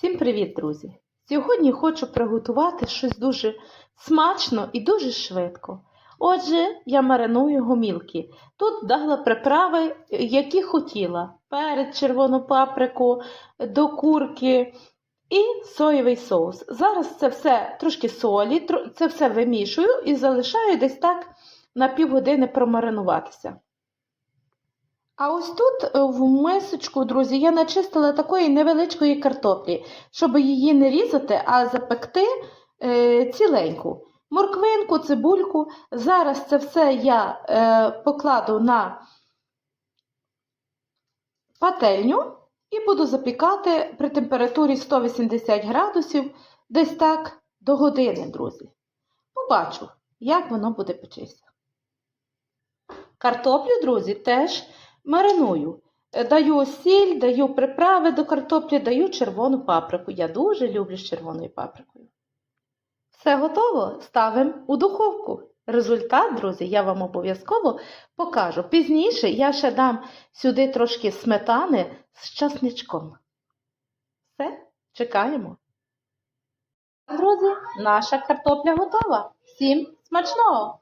Всім привіт, друзі! Сьогодні хочу приготувати щось дуже смачно і дуже швидко. Отже, я мариную гомілки. Тут дала приправи, які хотіла: перець, червону паприку, до курки і соєвий соус. Зараз це все трошки солі, це все вимішую і залишаю десь так на півгодини промаринуватися. А ось тут е, в мисочку, друзі, я начистила такої невеличкої картоплі, щоб її не різати, а запекти е, ціленьку. Морквинку, цибульку. Зараз це все я е, покладу на пательню і буду запікати при температурі 180 градусів десь так до години, друзі. Побачу, як воно буде печися. Картоплю, друзі, теж мариную. Е, Даю сіль, даю приправи до картоплі, даю червону паприку. Я дуже люблю з червоною паприкою. Все готово? Ставимо у духовку. Результат, друзі, я вам обов'язково покажу. Пізніше я ще дам сюди трошки сметани з часничком. Все, чекаємо. Друзі, наша картопля готова. Всім смачного!